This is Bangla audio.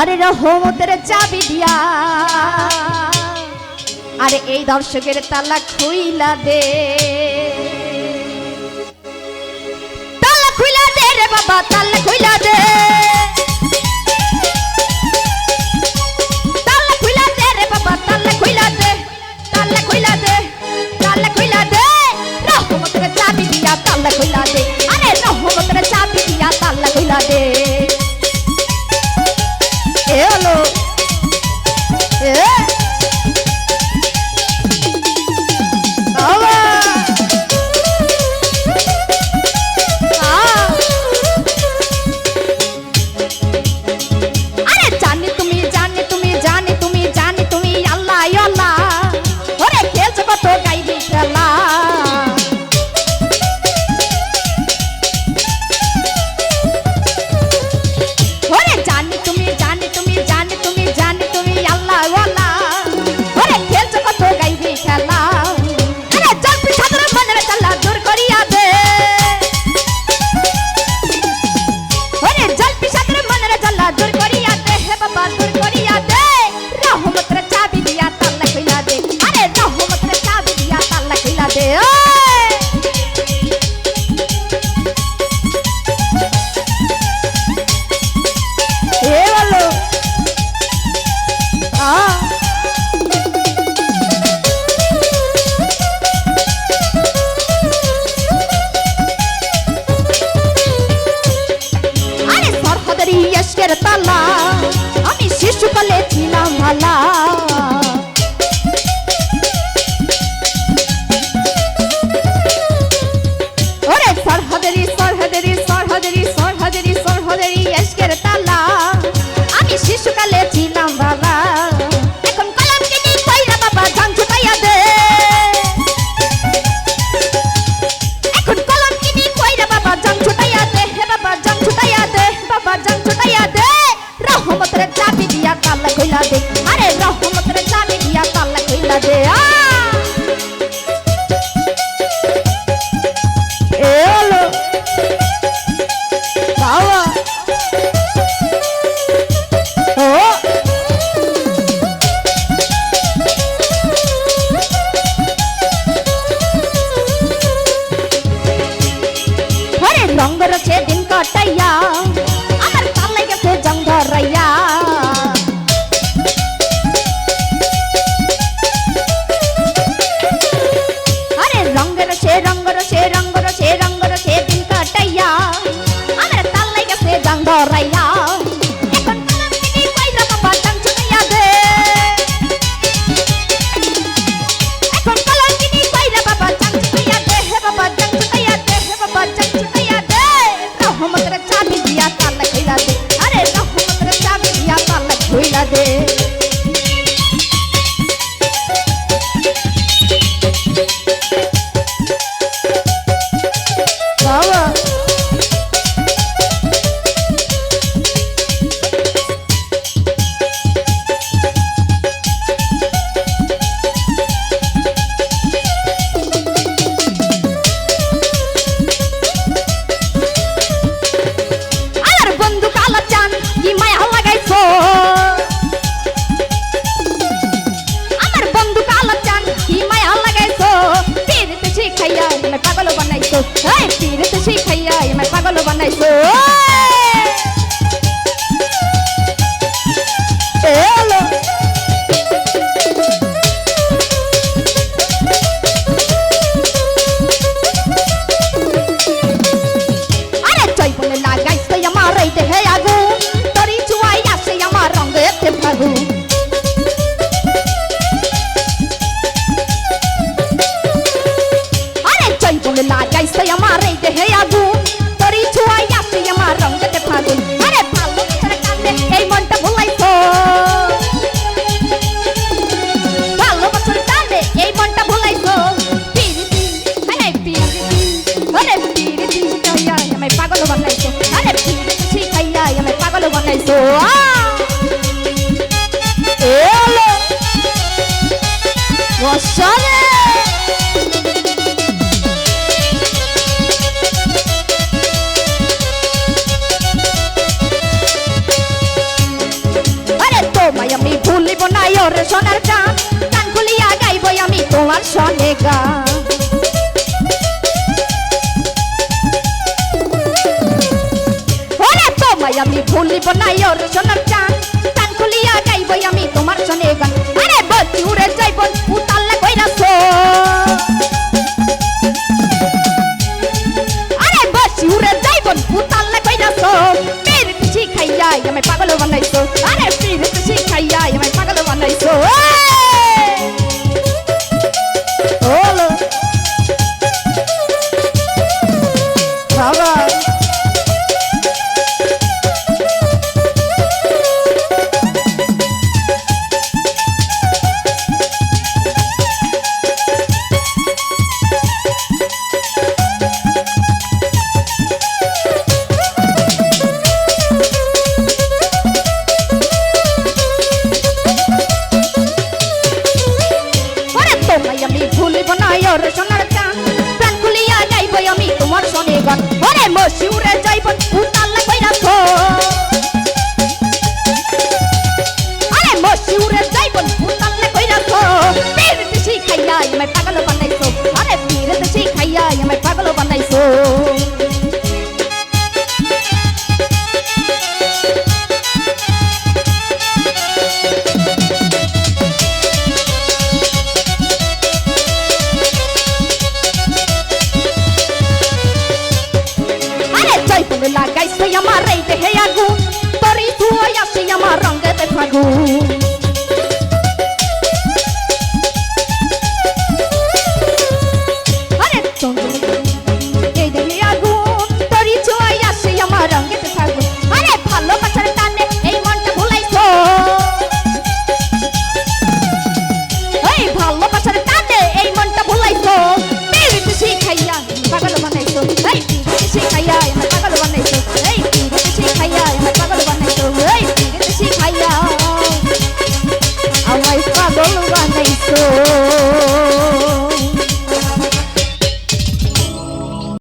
আরে রহমতের চাবি দিয়া। আরে এই দর্শকের তালা খুইলা দে। তালা খুইলা দে রে বাবা, তালা খুইলা দে। ঘরের তালা। আমি শিশুকালে ছিলাম ভালা। ওরে সরহদেরি সরহদেরি সরহদেরি সরহদেরি সরহদেরি এসকের তালা। గంగుర చేతిన్ కట్టయ్యా. ছয় লাগাইছে আমার এই দেহে আগুন তরি ছুয়াই আসি আমার রঙ্গতে ফাগুন আরে ফাগুন এই মনটা ভুলাইছো ভালোবাসার টানে এই মনটা ভুলাইছো পিরিতি আরে পিরিতি আরে পিরিতি শিখাইয়া আমায় পাগল বানাইছো আরে পিরিতি শিখাইয়া আমায় পাগল বানাইছো ওসরে আমার এই দেহে আগুন তরি তুই আসি আমার রঙেতে ফাগুন।